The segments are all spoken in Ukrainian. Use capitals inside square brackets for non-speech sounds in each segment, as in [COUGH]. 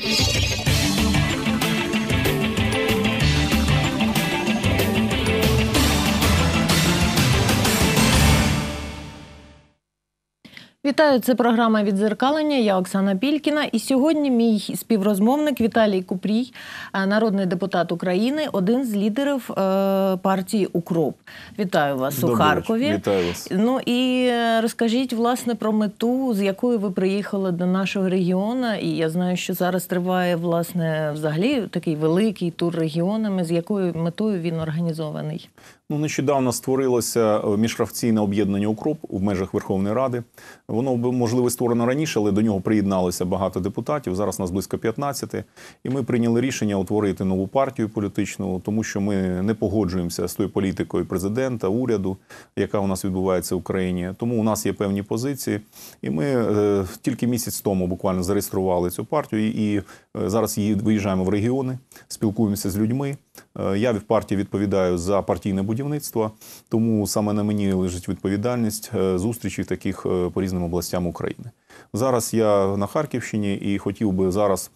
Thank you. Вітаю, це програма відзеркалення. Я Оксана Пількіна. І сьогодні мій співрозмовник Віталій Купрій, е, народний депутат України, один з лідерів е, партії Укроп. Вітаю вас Добрий у. Харкові. Вітаю вас. Ну і е, розкажіть власне про мету, з якою ви приїхали до нашого регіону. І я знаю, що зараз триває власне взагалі такий великий тур регіонами. З якою метою він організований? Ну, нещодавно створилося е, міжфракційне об'єднання укроп в межах Верховної Ради. Воно можливо створено раніше, але до нього приєдналося багато депутатів. Зараз нас близько 15. І ми прийняли рішення утворити нову партію політичну, тому що ми не погоджуємося з тою політикою президента, уряду, яка у нас відбувається в Україні. Тому у нас є певні позиції. І ми е, тільки місяць тому буквально зареєстрували цю партію і е, зараз її виїжджаємо в регіони, спілкуємося з людьми. Е, Я в партії відповідаю за партійне будівництво, тому саме на мені лежить відповідальність е, зустрічі таких е, по різним областям України. Зараз я на Харківщині і хотів би зараз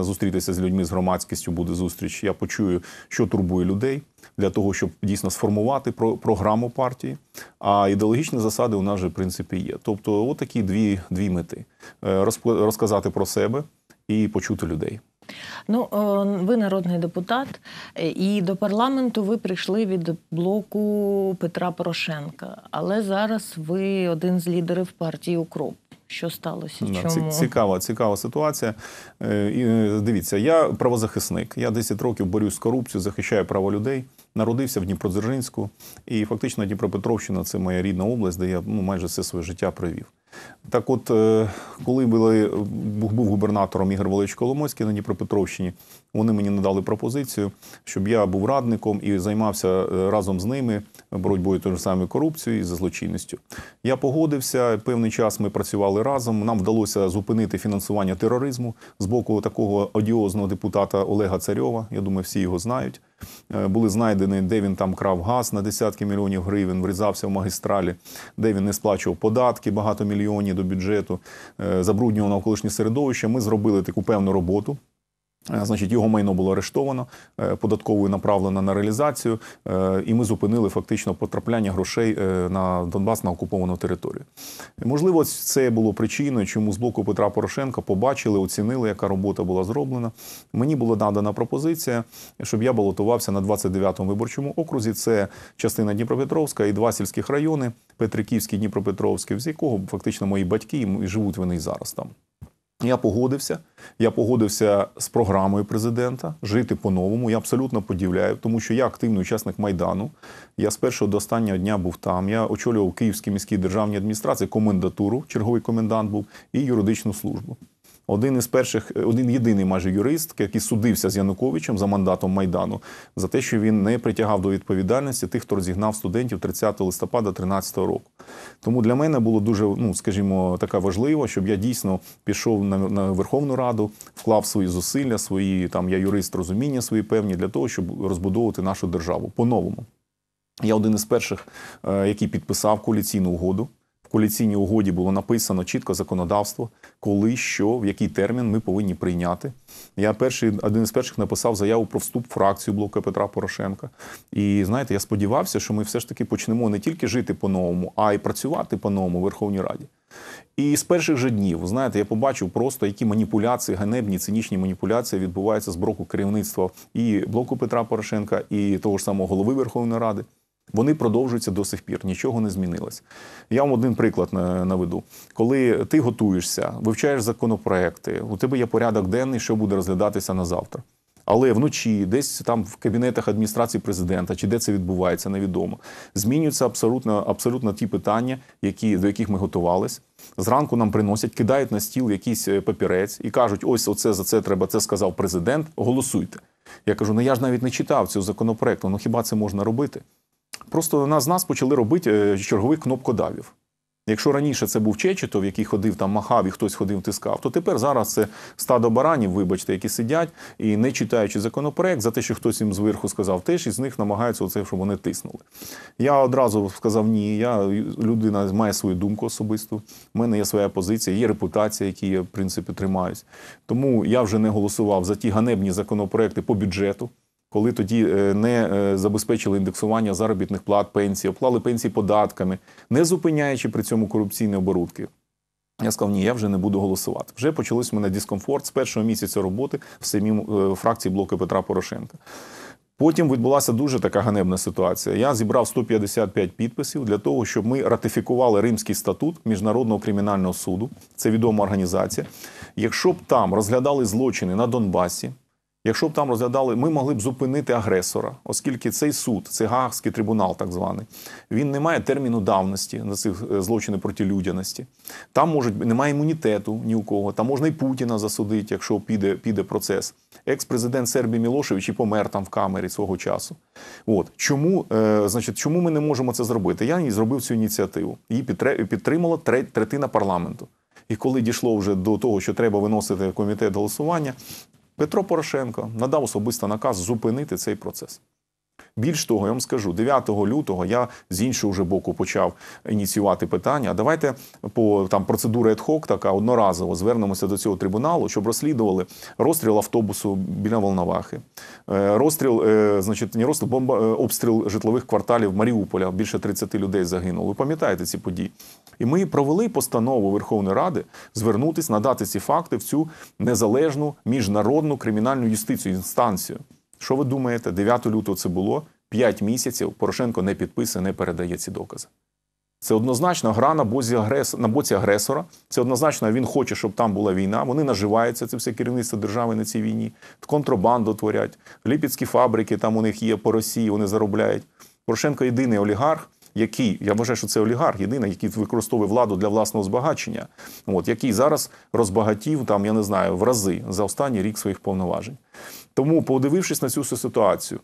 зустрітися з людьми з громадськістю. Буде зустріч. Я почую, що турбує людей для того, щоб дійсно сформувати про- програму партії. А ідеологічні засади у нас же в принципі є. Тобто, отакі дві, дві мети: розказати про себе і почути людей. Ну, ви народний депутат, е, і до парламенту ви прийшли від блоку Петра Порошенка. Але зараз ви один з лідерів партії Укроп. Що сталося? Чому? Цікава, цікава ситуація. Е, І е, дивіться, я правозахисник. Я 10 років борюсь з корупцією, захищаю право людей. Народився в Дніпродзержинську, і фактично Дніпропетровщина це моя рідна область, де я ну, майже все своє життя провів. Так от, е, коли були, був губернатором Ігор Валерійович Коломойський на Дніпропетровщині, вони мені надали пропозицію, щоб я був радником і займався е, разом з ними боротьбою тою самою корупцією і за злочинністю. Я погодився. Певний час ми працювали разом. Нам вдалося зупинити фінансування тероризму з боку такого одіозного депутата Олега Царьова. Я думаю, всі його знають. Е, Були знайдені, де він там крав газ на десятки мільйонів гривень, врізався в магістралі, де він не сплачував податки багато мільйонів до бюджету, е, забруднював навколишнє середовище. Ми зробили таку певну роботу. Е, Значить, його майно було арештовано, е, податковою направлено на реалізацію, е, і ми зупинили фактично потрапляння грошей на Донбас на окуповану територію. Можливо, це було причиною, чому з боку Петра Порошенка побачили, оцінили, яка робота була зроблена. Мені була надана пропозиція, щоб я балотувався на 29-му виборчому окрузі. Це частина Дніпропетровська і два сільських райони Петриківський, Дніпропетровський, з якого фактично мої батьки і живуть вони і зараз там. Я погодився. Я погодився з програмою президента жити по-новому. Я абсолютно поділяю, тому що я активний учасник майдану. Я з першого до останнього дня був там. Я очолював Київській міській державній адміністрації, комендатуру, черговий комендант був і юридичну службу. Один із перших, один єдиний майже юрист, який судився з Януковичем за мандатом майдану за те, що він не притягав до відповідальності тих, хто розігнав студентів 30 листопада 2013 року. Тому для мене було дуже, ну скажімо, така важливо, щоб я дійсно пішов на, на Верховну Раду, вклав свої зусилля, свої там я юрист розуміння свої певні для того, щоб розбудовувати нашу державу по-новому. Я один із перших, е, який підписав коаліційну угоду. В коаліційній угоді було написано чітко законодавство, коли, що, в який термін ми повинні прийняти. Я перший, один із перших написав заяву про вступ в фракцію блоку Петра Порошенка. І знаєте, я сподівався, що ми все ж таки почнемо не тільки жити по-новому, а й працювати по-новому в Верховній Раді. І з перших же днів, знаєте, я побачив просто, які маніпуляції, ганебні, цинічні маніпуляції відбуваються з боку керівництва і блоку Петра Порошенка, і того ж самого голови Верховної Ради. Вони продовжуються до сих пір, нічого не змінилось. Я вам один приклад наведу. Коли ти готуєшся, вивчаєш законопроекти, у тебе є порядок денний, що буде розглядатися на завтра. Але вночі, десь там в кабінетах адміністрації президента, чи де це відбувається, невідомо. Змінюються абсолютно, абсолютно ті питання, які, до яких ми готувались. Зранку нам приносять, кидають на стіл якийсь е, папірець і кажуть: ось оце за це треба, це сказав президент. Голосуйте. Я кажу: ну я ж навіть не читав цього законопроекту. Ну хіба це можна робити? Просто з нас почали робити е, чергових кнопкодавів. Якщо раніше це був Чечетов, який ходив там, махав і хтось ходив, тискав, то тепер зараз це стадо баранів, вибачте, які сидять і не читаючи законопроект за те, що хтось їм зверху сказав, теж із них намагаються оце, щоб вони тиснули. Я одразу сказав ні. Я людина має свою думку особисту. У мене є своя позиція, є репутація, які я в принципі тримаюсь. Тому я вже не голосував за ті ганебні законопроекти по бюджету. Коли тоді е, не е, забезпечили індексування заробітних плат, пенсій, оплали пенсії податками, не зупиняючи при цьому корупційні оборудки. Я сказав, ні, я вже не буду голосувати. Вже почалось у мене дискомфорт з першого місяця роботи в самій е, фракції блоку Петра Порошенка. Потім відбулася дуже така ганебна ситуація. Я зібрав 155 підписів для того, щоб ми ратифікували Римський статут Міжнародного кримінального суду. Це відома організація. Якщо б там розглядали злочини на Донбасі, якщо б там розглядали, ми могли б зупинити агресора, оскільки цей суд, цей Гаагський трибунал, так званий, він не має терміну давності на цих е, злочинів проти людяності. Там можуть немає імунітету ні у кого. Там можна і Путіна засудити, якщо піде, піде процес. Екс-президент Сербії Мілошевич і помер там в камері свого часу. От чому, е, значить, чому ми не можемо це зробити? Я зробив цю ініціативу. Її підтримала тре- третина парламенту. І коли дійшло вже до того, що треба виносити комітет голосування, Петро Порошенко надав особисто наказ зупинити цей процес. Більш того, я вам скажу, 9 лютого я з іншого вже боку почав ініціювати питання. Давайте по там процедура ad-hoc така одноразово звернемося до цього трибуналу, щоб розслідували розстріл автобусу біля Волновахи, е, розстріл, е, значить, не розстріл, бомба, е, обстріл житлових кварталів Маріуполя. Більше 30 людей загинуло. Ви пам'ятаєте ці події? І ми провели постанову Верховної Ради звернутись, надати ці факти в цю незалежну міжнародну кримінальну юстицію інстанцію. Що ви думаєте? 9 лютого це було 5 місяців. Порошенко не підписує, не передає ці докази. Це однозначно гра на боці, агрес... на боці агресора. Це однозначно він хоче, щоб там була війна. Вони наживаються, це все керівництво держави на цій війні. Контрабанду творять. Ліпецькі фабрики там у них є по Росії, вони заробляють. Порошенко єдиний олігарх, який, я вважаю, що це олігарх, єдиний, який використовує владу для власного збагачення, от, який зараз розбагатів, там, я не знаю, в рази за останній рік своїх повноважень. Тому, подивившись на цю ситуацію,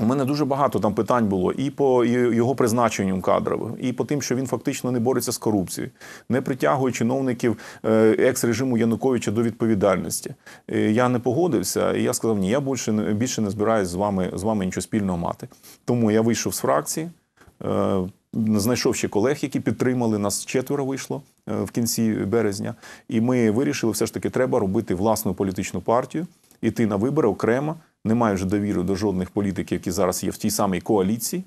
у мене дуже багато там питань було і по його призначенню кадровим, і по тим, що він фактично не бореться з корупцією, не притягує чиновників е, екс-режиму Януковича до відповідальності. Е, Я не погодився, і я сказав, ні, я більше не більше не збираюся з вами з вами нічого спільного мати. Тому я вийшов з фракції. е, Знайшов ще колег, які підтримали нас четверо вийшло в кінці березня, і ми вирішили, все ж таки, треба робити власну політичну партію, іти на вибори окремо, не маючи довіри до жодних політиків, які зараз є в тій самій коаліції,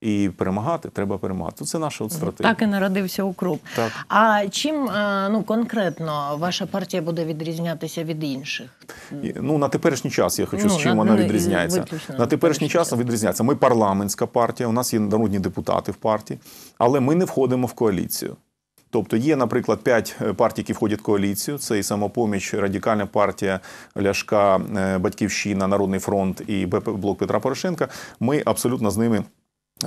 і перемагати треба перемагати. Це наша от стратегія. Так і народився укроп. Так. А чим е, ну конкретно ваша партія буде відрізнятися від інших? Ну, на теперішній час я хочу Ну, з чим на- вона ну, відрізняється. На теперішній час. відрізняється. Ми парламентська партія, у нас є народні депутати в партії, але ми не входимо в коаліцію. Тобто є, наприклад, п'ять е, партій, які входять в коаліцію. Це і самопоміч, радикальна партія Ляшка, е, Батьківщина, Народний фронт і блок Петра Порошенка. Ми абсолютно з ними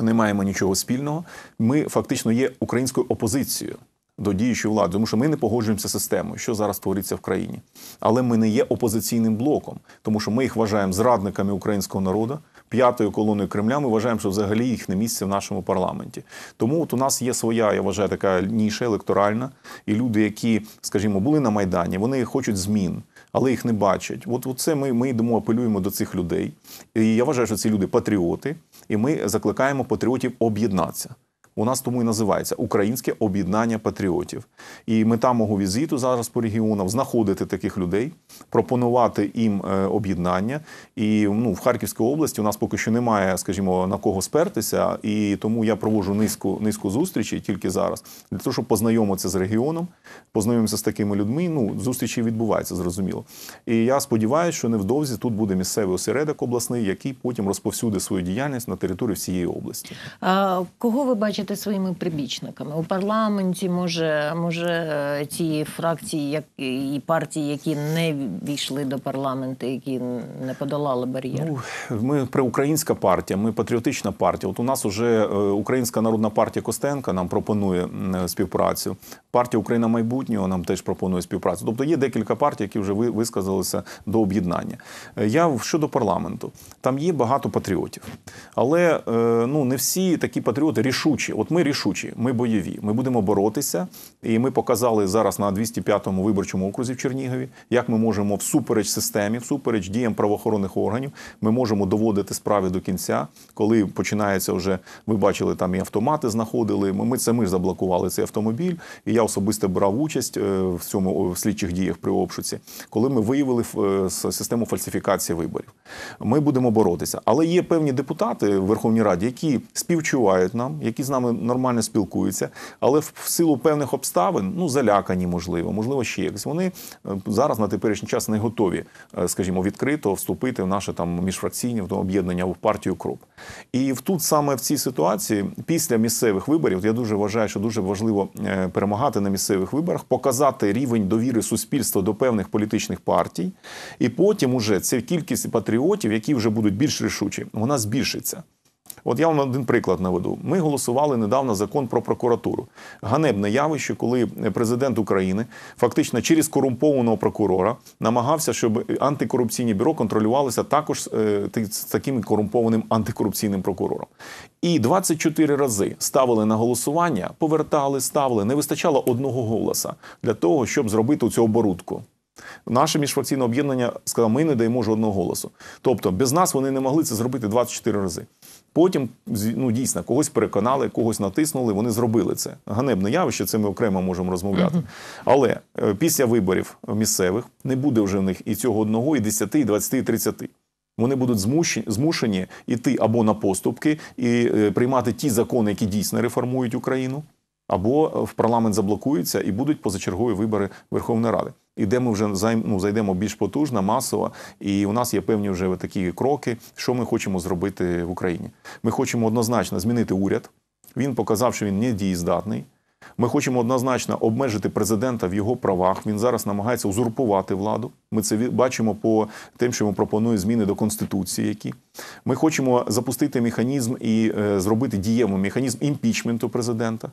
не маємо нічого спільного. Ми фактично є українською опозицією до діючої влади, тому що ми не погоджуємося з системою, що зараз твориться в країні. Але ми не є опозиційним блоком, тому що ми їх вважаємо зрадниками українського народу. П'ятою колоною Кремля ми вважаємо, що взагалі їх не місце в нашому парламенті. Тому от у нас є своя, я вважаю, така ніша електоральна, і люди, які, скажімо, були на майдані, вони хочуть змін, але їх не бачать. От, це ми, ми йдемо, апелюємо до цих людей. І я вважаю, що ці люди патріоти, і ми закликаємо патріотів об'єднатися. У нас тому і називається Українське об'єднання патріотів. І мета мого візиту зараз по регіонам знаходити таких людей, пропонувати їм е, об'єднання. І ну, в Харківській області у нас поки що немає, скажімо, на кого спертися. І тому я проводжу низку низку зустрічей тільки зараз, для того, щоб познайомитися з регіоном, познайомитися з такими людьми. Ну, зустрічі відбуваються, зрозуміло. І я сподіваюся, що невдовзі тут буде місцевий осередок обласний, який потім розповсюдить свою діяльність на території всієї області. А кого ви бачите своїми прибічниками у парламенті? Може, може ті фракції, як і партії, які не війшли до парламенту, які не подолали бар'єр? Ну, ми проукраїнська партія, ми патріотична партія. От у нас вже е, Українська народна партія Костенка нам пропонує е, співпрацю. Партія Україна майбутнього нам теж пропонує співпрацю. Тобто є декілька партій, які вже ви- висказалися до об'єднання. Е, Я щодо парламенту, там є багато патріотів, але ну не всі такі патріоти рішучі. Речі, от ми рішучі, ми бойові, ми будемо боротися, і ми показали зараз на 205-му виборчому окрузі в Чернігові, як ми можемо всупереч системі, всупереч діям правоохоронних органів, ми можемо доводити справи до кінця, коли починається вже. Ви бачили, там і автомати знаходили. Ми це ми заблокували цей автомобіль, і я особисто брав участь е, в цьому в слідчих діях при обшуці, коли ми виявили е, систему фальсифікації виборів. Ми будемо боротися, але є певні депутати в Верховній Раді, які співчувають нам, які з нами нормально спілкуються, але в силу певних обставин, ну залякані, можливо, можливо, ще якось. Вони е, зараз на теперішній час не готові, скажімо, відкрито вступити в наше там міжфракційне об'єднання в партію КРОП. І тут саме в цій ситуації, після місцевих виборів, я дуже вважаю, що дуже важливо е, перемагати на місцевих виборах, показати рівень довіри суспільства до певних політичних партій, і потім уже ця кількість патріотів, які вже будуть більш рішучі, вона збільшиться. От я вам один приклад наведу. Ми голосували недавно закон про прокуратуру. Ганебне явище, коли президент України фактично через корумпованого прокурора намагався, щоб антикорупційні бюро контролювалися також е, з таким корумпованим антикорупційним прокурором. І 24 рази ставили на голосування, повертали, ставили. Не вистачало одного голоса для того, щоб зробити цю оборудку. Наше міжфракційне об'єднання сказало, ми не даємо жодного голосу. Тобто без нас вони не могли це зробити 24 рази. Потім ну дійсно когось переконали, когось натиснули. Вони зробили це. Ганебне явище, це ми окремо можемо розмовляти. Але е, після виборів місцевих не буде вже в них і цього одного, і 10, і 20, і 30. Вони будуть змушені змушені йти або на поступки і е, приймати ті закони, які дійсно реформують Україну, або в парламент заблокуються і будуть позачергові вибори Верховної Ради і де ми вже ну, зайдемо більш потужно, масово. І у нас є певні вже такі кроки, що ми хочемо зробити в Україні. Ми хочемо однозначно змінити уряд. Він показав, що він не дієздатний. Ми хочемо однозначно обмежити президента в його правах. Він зараз намагається узурпувати владу. Ми це бачимо по тим, що йому пропонує зміни до конституції. Які ми хочемо запустити механізм і е, зробити дієвий механізм імпічменту президента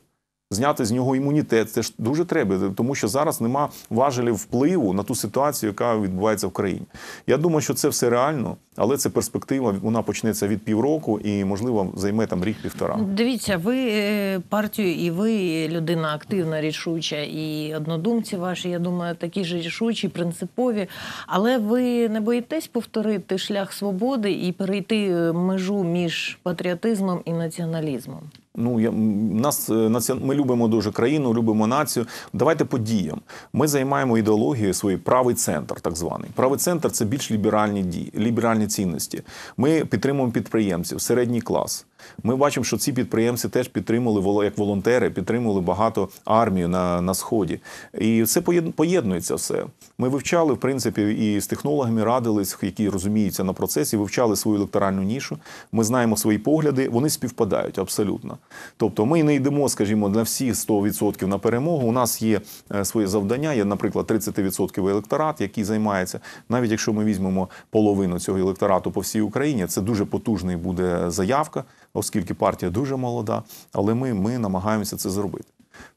зняти з нього імунітет. Це ж дуже треба, тому що зараз нема важелів впливу на ту ситуацію, яка відбувається в країні. Я думаю, що це все реально, але це перспектива. Вона почнеться від півроку і, можливо, займе там рік-півтора. Дивіться, ви е, партію, і ви людина активна, рішуча, і однодумці ваші, я думаю, такі ж рішучі, принципові. Але ви не боїтесь повторити шлях свободи і перейти е, межу між патріотизмом і націоналізмом? Ну я нас е, ми любимо дуже країну, любимо націю. Давайте по діям. Ми займаємо ідеологію свої правий центр, так званий. Правий центр це більш ліберальні дії, ліберальні цінності. Ми підтримуємо підприємців, середній клас. Ми бачимо, що ці підприємці теж підтримували як волонтери, підтримували багато армію на на сході, і це поєднується все. Ми вивчали в принципі і з технологами радились, які розуміються на процесі, вивчали свою електоральну нішу. Ми знаємо свої погляди, вони співпадають абсолютно. Тобто, ми не йдемо, скажімо, на всі 100% на перемогу. У нас є е, своє завдання. Є, наприклад, 30% електорат, який займається. Навіть якщо ми візьмемо половину цього електорату по всій Україні, це дуже потужний буде заявка оскільки партія дуже молода, але ми, ми намагаємося це зробити.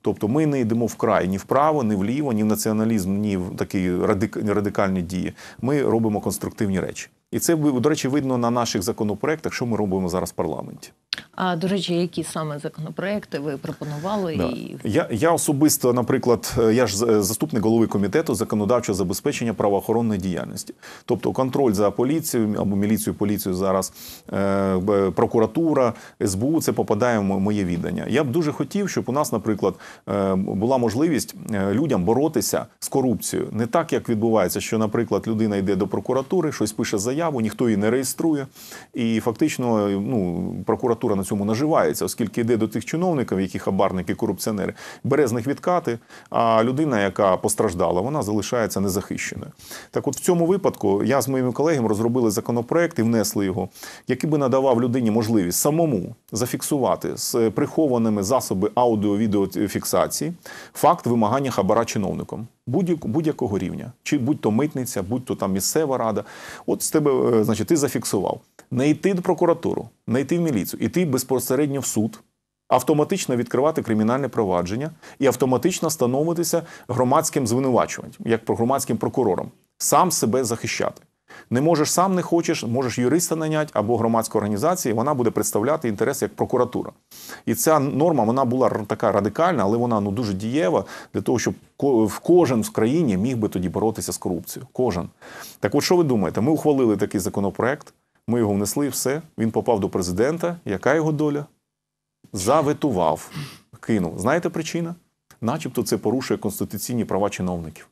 Тобто ми не йдемо вкрай ні вправо, ні вліво, ні в націоналізм, ні в такі радикальні дії. Ми робимо конструктивні речі. І це до речі видно на наших законопроектах, що ми робимо зараз в парламенті. А до речі, які саме законопроекти ви пропонували? Да. І... Я я особисто, наприклад, я ж заступник голови комітету законодавчого забезпечення правоохоронної діяльності, тобто контроль за поліцією або міліцією, поліцією зараз е, прокуратура, СБУ це попадає в моє віддання. Я б дуже хотів, щоб у нас, наприклад, е, була можливість е, людям боротися з корупцією, не так як відбувається, що, наприклад, людина йде до прокуратури, щось пише заяву, ніхто її не реєструє, і фактично, ну прокуратура на цьому наживається, оскільки йде до тих чиновників, які хабарники, корупціонери, бере з них відкати. А людина, яка постраждала, вона залишається незахищеною. Так, от в цьому випадку я з моїми колегами розробили законопроект і внесли його, який би надавав людині можливість самому зафіксувати з прихованими засоби аудіо-відеофіксації факт вимагання хабара чиновником будь-якого рівня, чи будь-то митниця, будь-то там місцева рада. От з тебе, е, значить, ти зафіксував. Не йти до прокуратуру, не йти в міліцію, йти безпосередньо в суд, автоматично відкривати кримінальне провадження і автоматично становитися громадським звинувачуванням, як громадським прокурором, сам себе захищати. Не можеш сам, не хочеш, можеш юриста наняти або громадську організацію, вона буде представляти інтерес як прокуратура. І ця норма вона була така радикальна, але вона ну дуже дієва для того, щоб в кожен в країні міг би тоді боротися з корупцією. Кожен. Так, от що ви думаєте? Ми ухвалили такий законопроект, ми його внесли, все. Він попав до президента. Яка його доля? Заветував, кинув. Знаєте причина? Начебто це порушує конституційні права чиновників.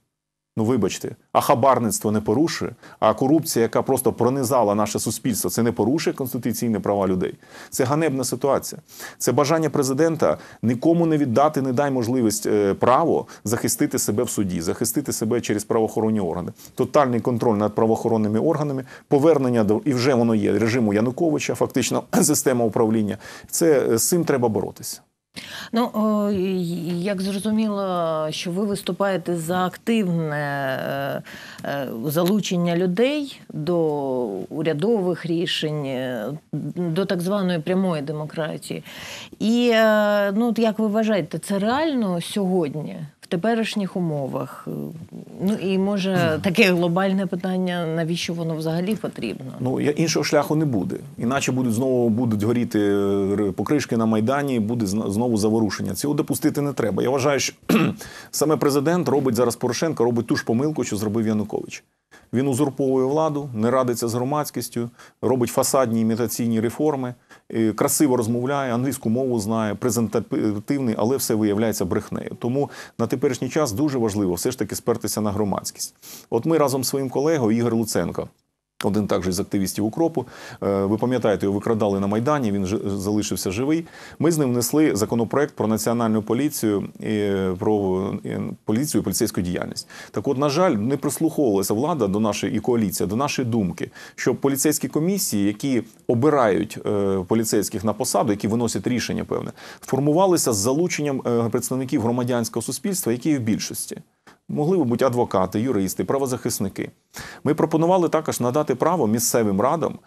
Ну, вибачте, а хабарництво не порушує, а корупція, яка просто пронизала наше суспільство, це не порушує конституційні права людей. Це ганебна ситуація. Це бажання президента нікому не віддати, не дай можливість е, право захистити себе в суді, захистити себе через правоохоронні органи. Тотальний контроль над правоохоронними органами, повернення до і вже воно є режиму Януковича, фактично [CLEARS THROAT] система управління. Це е, з цим треба боротися. Ну, як зрозуміло, що ви виступаєте за активне е, е, залучення людей до урядових рішень, е, до так званої прямої демократії. І ну, як ви вважаєте, це реально сьогодні? Теперішніх умовах. Ну і може таке глобальне питання, навіщо воно взагалі потрібно? Ну іншого шляху не буде. Іначе будуть знову будуть горіти е, покришки на майдані, буде знову заворушення. Цього допустити не треба. Я вважаю, що [CLEARS THROAT] саме президент робить зараз Порошенко, робить ту ж помилку, що зробив Янукович. Він узурповує владу, не радиться з громадськістю, робить фасадні імітаційні реформи, красиво розмовляє, англійську мову знає, презентативний, але все виявляється брехнею. Тому на теперішній час дуже важливо все ж таки спертися на громадськість. От ми разом з своїм колегою Ігор Луценко. Один також із активістів укропу. Е, Ви пам'ятаєте, його викрадали на Майдані, він ж- залишився живий. Ми з ним внесли законопроект про національну поліцію, і про е, поліцію і поліцейську діяльність. Так от, на жаль, не прислуховувалася влада до нашої і коаліція, до нашої думки, що поліцейські комісії, які обирають е, поліцейських на посаду, які виносять рішення певне, формувалися з залученням е, представників громадянського суспільства, які в більшості. Могли би бути адвокати, юристи, правозахисники. Ми пропонували також надати право місцевим радам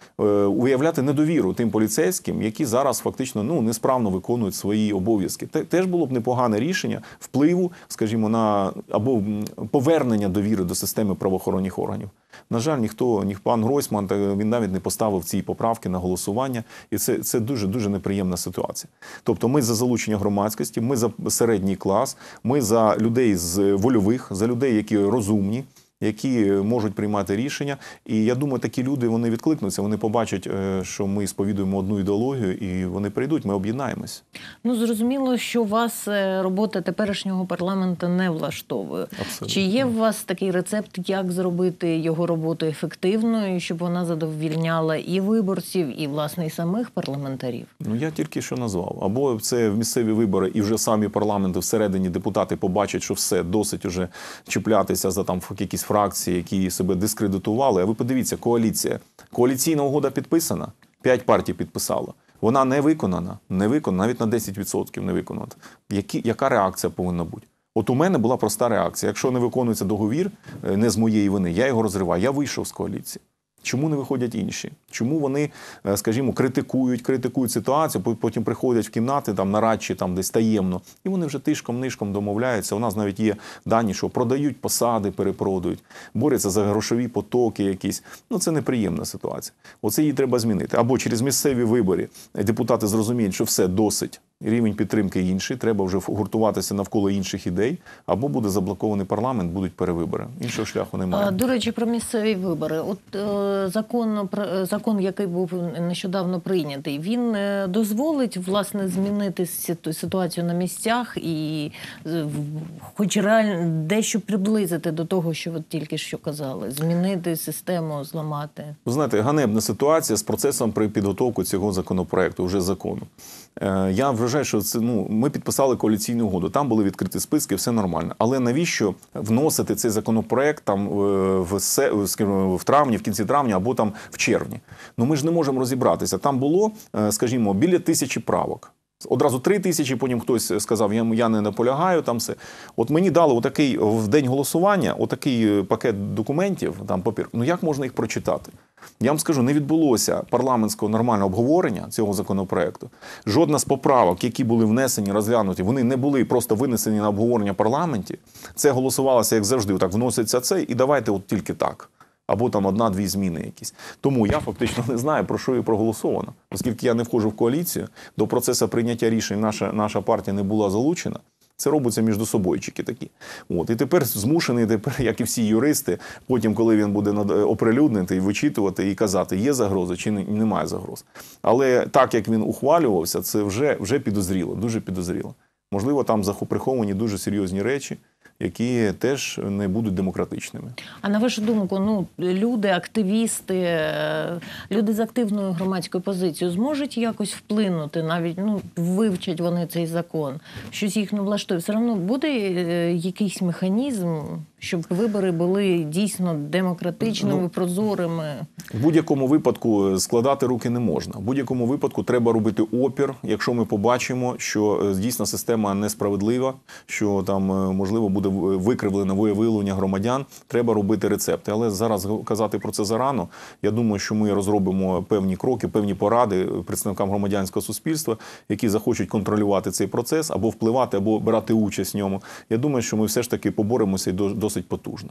уявляти недовіру тим поліцейським, які зараз фактично ну несправно виконують свої обов'язки. Те- Теж було б непогане рішення впливу, скажімо, на або повернення довіри до системи правоохоронних органів. На жаль, ніхто, ні пан Гройсман, він навіть не поставив ці поправки на голосування, і це, це дуже дуже неприємна ситуація. Тобто, ми за залучення громадськості, ми за середній клас, ми за людей з вольових, за людей, які розумні. Які можуть приймати рішення, і я думаю, такі люди вони відкликнуться. Вони побачать, е, що ми сповідуємо одну ідеологію, і вони прийдуть. Ми об'єднаємось. Ну зрозуміло, що вас е, робота теперішнього парламенту не влаштовує. Абсолютно. Чи є у вас такий рецепт, як зробити його роботу ефективною, щоб вона задовільняла і виборців, і власне і самих парламентарів? Ну я тільки що назвав. Або це в місцеві вибори, і вже самі парламенти всередині депутати побачать, що все досить уже чіплятися за там якісь фракції, які себе дискредитували. А ви подивіться, коаліція. Коаліційна угода підписана. П'ять партій підписало. Вона не виконана, не виконана, навіть на 10% не виконана. Які, яка реакція повинна бути? От у мене була проста реакція. Якщо не виконується договір, е, не з моєї вини, я його розриваю. Я вийшов з коаліції. Чому не виходять інші? Чому вони, е, скажімо, критикують, критикують ситуацію, по- потім приходять в кімнати там нарадчі, там десь таємно, і вони вже тишком нишком домовляються. У нас навіть є дані, що продають посади, перепродають, борються за грошові потоки якісь. Ну це неприємна ситуація. Оце її треба змінити. Або через місцеві вибори депутати зрозуміють, що все досить. Рівень підтримки інший, треба вже гуртуватися навколо інших ідей, або буде заблокований парламент, будуть перевибори. Іншого шляху немає. До речі, про місцеві вибори. От е, закон, про- е, закон, який був нещодавно прийнятий, він е, дозволить власне змінити ситуацію на місцях і е, хоч реально дещо приблизити до того, що ви тільки що казали, змінити систему, зламати. Ви знаєте, ганебна ситуація з процесом при підготовку цього законопроекту, вже закону. Е, Я вважаю, що це ну ми підписали коаліційну угоду. Там були відкриті списки, все нормально. Але навіщо вносити цей законопроект там е, в скажімо, в травні, в кінці травня або там в червні? Ну ми ж не можемо розібратися. Там було, е, скажімо, біля тисячі правок. Одразу три тисячі, потім хтось сказав, я, не наполягаю там все. От мені дали отакий в день голосування, отакий е, пакет документів, там папір. Ну як можна їх прочитати? Я вам скажу, не відбулося парламентського нормального обговорення цього законопроекту. Жодна з поправок, які були внесені, розглянуті, вони не були просто винесені на обговорення в парламенті. Це голосувалося, як завжди, так вноситься це, і давайте от тільки так. Або там одна-дві зміни якісь. Тому я фактично не знаю, про що і проголосовано. Оскільки я не входжу в коаліцію, до процесу прийняття рішень наша, наша партія не була залучена. Це робиться між собойчики такі. От. І тепер змушений, тепер, як і всі юристи, потім, коли він буде над- оприлюднити вичитувати, і казати, є загроза чи немає загроз. Але так як він ухвалювався, це вже, вже підозріло, дуже підозріло. Можливо, там захо- приховані дуже серйозні речі, які теж не будуть демократичними. А на вашу думку, ну люди, активісти, е, люди з активною громадською позицією зможуть якось вплинути, навіть ну вивчать вони цей закон, щось їх не влаштує. Все одно буде е, якийсь механізм, щоб вибори були дійсно демократичними, Ну, прозорими. В будь-якому випадку е, складати руки не можна. В будь-якому випадку треба робити опір, якщо ми побачимо, що дійсно система несправедлива, що там можливо буде в- викривлене виявлення громадян. Треба робити рецепти. Але зараз казати про це зарано. Я думаю, що ми розробимо певні кроки, певні поради представникам громадянського суспільства, які захочуть контролювати цей процес або впливати, або брати участь в ньому. Я думаю, що ми все ж таки поборемося і до- досить потужно.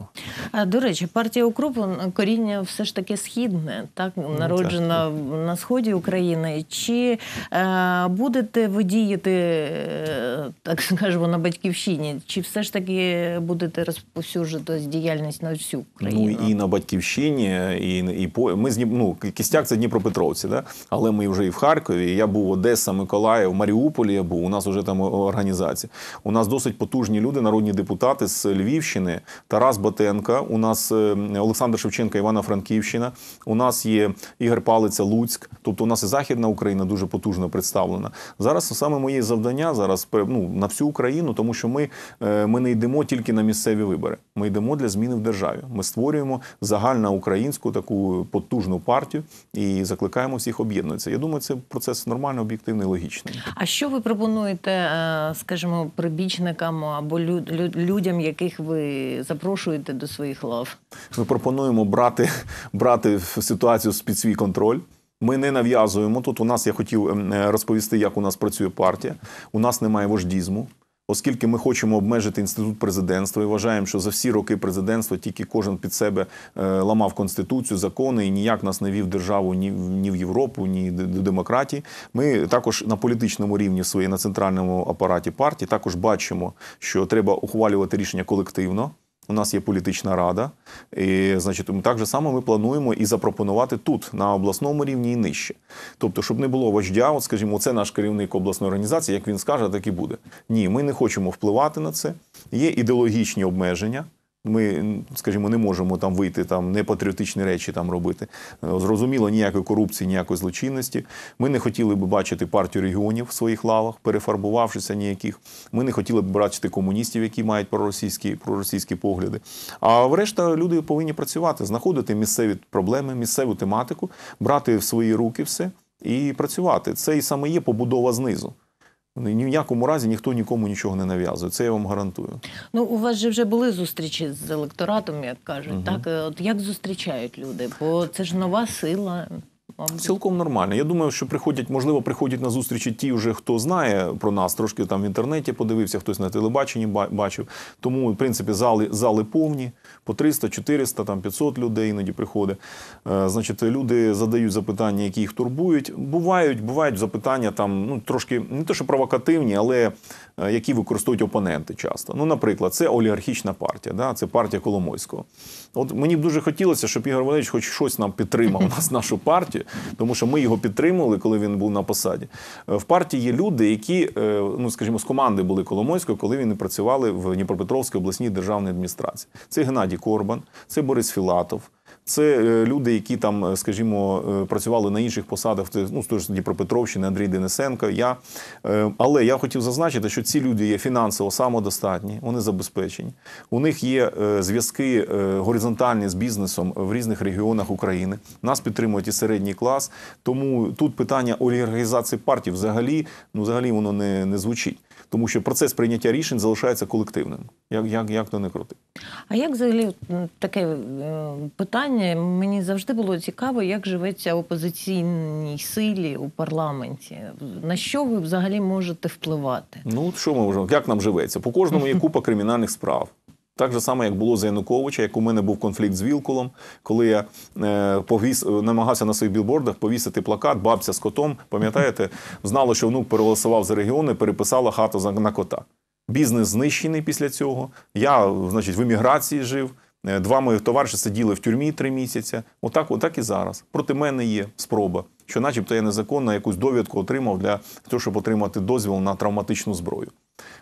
До речі, партія укроп коріння все ж таки східне, так народжена в- на сході України. Чи е, будете ви діяти, е, так скажемо, на батьківщині? Чи все ж таки будете розповсюджувати діяльність на всю країну? Ну і на батьківщині, і, і по ми з ну, кістяк це Дніпропетровці, да? але ми вже і в Харкові. Я був Одеса, Миколаїв, Маріуполі. Я був. У нас вже там організація. У нас досить потужні люди, народні депутати з Львівщини, Тарас Батенка. У нас е, Олександр Шевченка, Івано-Франківщина. У нас є Ігор Палиця, Луцьк. Тобто, у нас і Західна Україна дуже потужно представлена. Зараз саме моє завдання зараз ну, на всю Україну, тому що ми, е, ми не йдемо тільки на місцеві вибори. Ми йдемо для зміни в державі. Ми створюємо загальноукраїнську таку потужну партію і закликаємо всіх об'єднуватися. Я думаю, це процес нормальний, об'єктивний, логічний. А що ви пропонуєте, е, скажімо, прибічникам або лю- лю- людям, яких ви запрошуєте до своїх лав? Ми пропонуємо брати, брати ситуацію під свій контроль. Ми не нав'язуємо. Тут у нас я хотів ем, е, розповісти, як у нас працює партія. У нас немає вождізму. Оскільки ми хочемо обмежити інститут президентства і вважаємо, що за всі роки президентства тільки кожен під себе е, ламав конституцію, закони і ніяк нас не вів державу ні, в- ні в Європу, ні до демократії. Ми також на політичному рівні своєї на центральному апараті партії також бачимо, що треба ухвалювати рішення колективно. У нас є політична рада, і значить, так же само ми плануємо і запропонувати тут, на обласному рівні і нижче. Тобто, щоб не було вождя, от скажімо, це наш керівник обласної організації, як він скаже, так і буде. Ні, ми не хочемо впливати на це. Є ідеологічні обмеження. Ми, скажімо, не можемо там вийти, там непатріотичні речі там робити. Е, Зрозуміло, ніякої корупції, ніякої злочинності. Ми не хотіли б бачити партію регіонів в своїх лавах, перефарбувавшися ніяких. Ми не хотіли б бачити комуністів, які мають проросійські, проросійські погляди. А врешта люди повинні працювати, знаходити місцеві проблеми, місцеву тематику, брати в свої руки все і працювати. Це і саме є побудова знизу. Ні в якому разі ніхто нікому нічого не нав'язує. Це я вам гарантую. Ну, у вас же вже були зустрічі з електоратом, як кажуть. Так, Е, от як зустрічають люди? Бо це ж нова сила. Цілком нормально. Я думаю, що приходять, можливо, приходять на зустрічі ті, вже хто знає про нас, трошки там в інтернеті подивився, хтось на телебаченні бачив. Тому, в принципі, зали, зали повні, по 300, 400, там 500 людей іноді приходить. Е, значить, люди задають запитання, які їх турбують. Бувають, бувають запитання там, ну, трошки не те, що провокативні, але які використовують опоненти часто. Ну, наприклад, це олігархічна партія, да? це партія Коломойського. От мені б дуже хотілося, щоб Ігор Валерійович хоч щось нам підтримав [LAUGHS] нас, нашу партію, тому що ми його підтримували, коли він був на посаді. Е, В партії є люди, які, е, ну скажімо, з команди були Коломойського, коли вони працювали в Дніпропетровській обласній державній адміністрації. Це Геннадій Корбан, це Борис Філатов. Це е, люди, які там, е, скажімо, е, працювали на інших посадах, ну, ж Дніпропетровщини, Андрій Денисенко, я. Але я хотів зазначити, що ці люди є фінансово самодостатні, вони забезпечені. У них є зв'язки горизонтальні з бізнесом в різних регіонах України. Нас підтримують і середній клас. Тому тут питання олігархізації партії взагалі, ну, взагалі воно не, не звучить. Тому що процес прийняття рішень залишається колективним. Як, як, як то не крути. А як взагалі таке е, питання? Мені завжди було цікаво, як живеться опозиційній силі у парламенті. На що ви взагалі можете впливати? Ну, що ми можемо? Як нам живеться? По кожному є [LAUGHS] купа кримінальних справ. Так же само, як було за Януковича, як у мене був конфлікт з Вілкулом, коли я е, повіс, намагався на своїх білбордах повісити плакат Бабця з котом. Пам'ятаєте, знало, що внук переголосував за регіони, переписала хату за- на кота. Бізнес знищений після цього. Я, значить, в еміграції жив. Е, Два моїх товариші сиділи в тюрмі три місяці. Отак, отак і зараз. Проти мене є спроба, що, начебто, я незаконно якусь довідку отримав для того, щоб отримати дозвіл на травматичну зброю.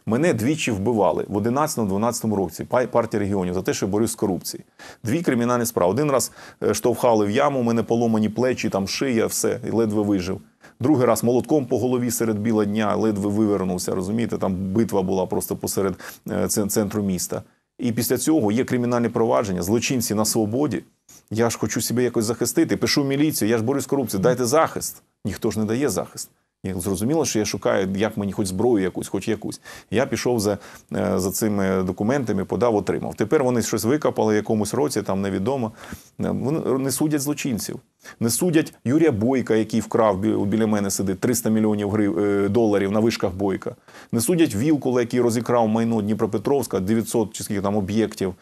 Мене двічі вбивали в 11-12 році партія регіонів за те, що я борюсь з корупцією. Дві кримінальні справи. Один раз е, штовхали в яму, мене поломані плечі, там шия, все, і ледве вижив. Другий раз молотком по голові серед біла дня, ледве вивернувся. Розумієте, там битва була просто посеред е, центру міста. І після цього є кримінальні провадження, злочинці на свободі. Я ж хочу себе якось захистити. Пишу міліцію, я ж борюсь з корупцією, дайте захист. Ніхто ж не дає захист. Я зрозуміло, що я шукаю, як мені хоч зброю якусь, хоч якусь. Я пішов за, е, за цими документами, подав, отримав. Тепер вони щось викопали в якомусь році, там невідомо. Е, Вони не судять злочинців. Не судять Юрія Бойка, який вкрав біля мене сидить 300 мільйонів грив, е, доларів на вишках Бойка. Не судять Вілкула, який розікрав майно Дніпропетровська, 900 чи скільки там об'єктів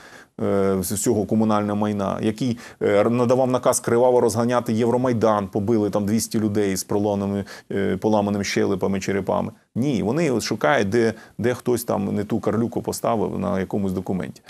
всього комунального майна, який е, надавав наказ криваво розганяти Євромайдан, побили там 200 людей з проломаними, е, поламаними щелепами, черепами. Ні, вони шукають, де, де хтось там не ту карлюку поставив на якомусь документі.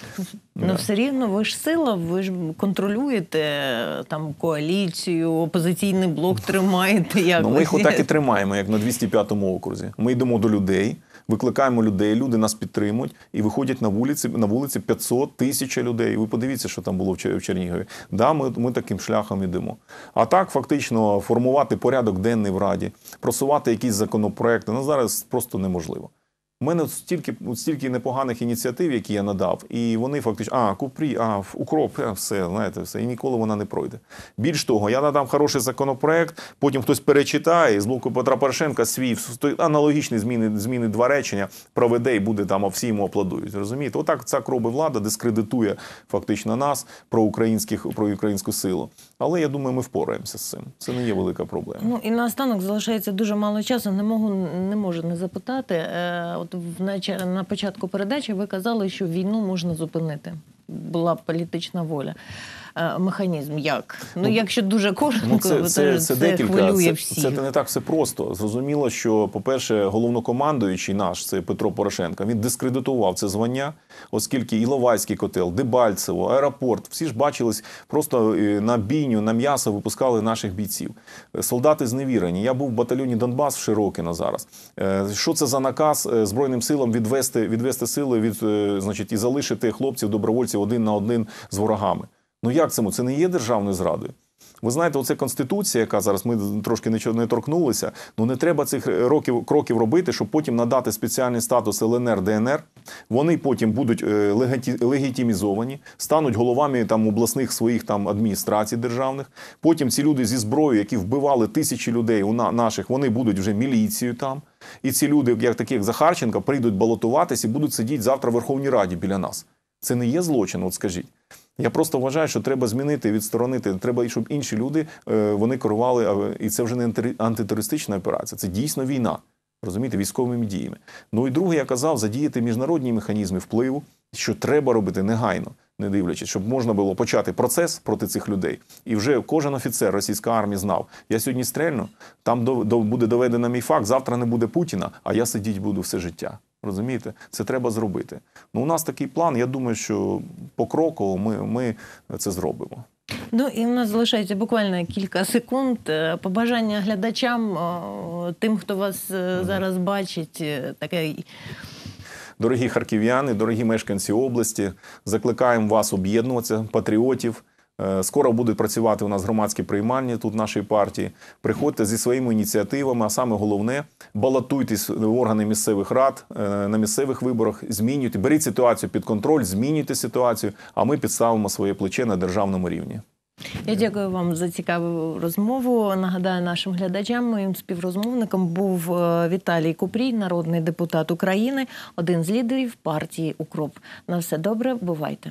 Ну, все рівно, ви ж сила, ви ж контролюєте е, там коаліцію, опозиційний блок тримаєте. Як Ну, ми їх отак і тримаємо, як на 205-му окрузі. Ми йдемо до людей, викликаємо людей, люди нас підтримують і виходять на вулиці, на вулиці 500 тисяч людей. Ви подивіться, що там було в Чернігові. Да, ми, ми таким шляхом йдемо. А так, фактично, формувати порядок денний в Раді, просувати якісь законопроекти, ну зараз просто неможливо. У мене стільки, стільки непоганих ініціатив, які я надав, і вони фактично, а, Купрі, а, укроп, е, все, знаєте, все, і ніколи вона не пройде. Більш того, я надам хороший законопроект, потім хтось перечитає, з боку Петра Порошенка свій аналогічні зміни, зміни два речення проведе і буде там, а всі йому аплодують. Розумієте? Отак так робить влада, дискредитує фактично нас, про, українських, про українську силу. Але я думаю, ми впораємося з цим. Це не є велика проблема. Ну і наостанок залишається дуже мало часу. Не можу не можу не запитати. Е, от в на початку передачі ви казали, що війну можна зупинити. Була політична воля. Е, механізм як? Ну, Ну, якщо дуже коротко, Ну, це, то це, це, це, декілька. хвилює Це, всіх. це не так все просто. Зрозуміло, що, по-перше, головнокомандуючий наш, це Петро Порошенко, він дискредитував це звання, оскільки Іловайський котел, Дебальцево, аеропорт, всі ж бачились просто е, на бійню, на м'ясо випускали наших бійців. Е, Солдати зневірені. Я був в батальйоні Донбас в Широкіно зараз. Що це за наказ Збройним силам відвести, відвести сили від, значить, і залишити хлопців, добровольців один на один з ворогами? Ну як це? Це не є державною зрадою. Ви знаєте, оце конституція, яка зараз ми трошки нічого не торкнулися. Ну не треба цих років кроків робити, щоб потім надати спеціальний статус ЛНР ДНР. Вони потім будуть е, легітимізовані, стануть головами там обласних своїх там адміністрацій державних. Потім ці люди зі зброєю, які вбивали тисячі людей у на- наших, вони будуть вже міліцією там. І ці люди, як такі як Захарченка, прийдуть балотуватись і будуть сидіти завтра в Верховній Раді біля нас. Це не є злочин, от скажіть. Я просто вважаю, що треба змінити, відсторонити. Треба, щоб інші люди е, вони керували, і це вже не антитерористична операція, це дійсно війна. Розумієте, військовими діями. Ну і друге, я казав, задіяти міжнародні механізми впливу, що треба робити негайно, не дивлячись, щоб можна було почати процес проти цих людей. І вже кожен офіцер російської армії знав: я сьогодні стрельну, там до, буде доведено мій факт, завтра не буде Путіна, а я сидіть буду все життя. Розумієте, це треба зробити. Ну, у нас такий план. Я думаю, що покроково ми, ми це зробимо. Ну і в нас залишається буквально кілька секунд. Е, Побажання глядачам, е, тим, хто вас е, зараз бачить, таке Дорогі харків'яни, дорогі мешканці області, закликаємо вас об'єднуватися, патріотів. Е, Скоро будуть працювати у нас громадські приймальні тут нашої партії. Приходьте зі своїми ініціативами, а саме головне, балотуйтесь в органи місцевих рад е, на місцевих виборах, змінюйте, беріть ситуацію під контроль, змінюйте ситуацію, а ми підставимо своє плече на державному рівні. Я дякую вам за цікаву розмову. Нагадаю нашим глядачам, моїм співрозмовником був е, Віталій Купрій, народний депутат України, один з лідерів партії Укроп. На все добре, бувайте.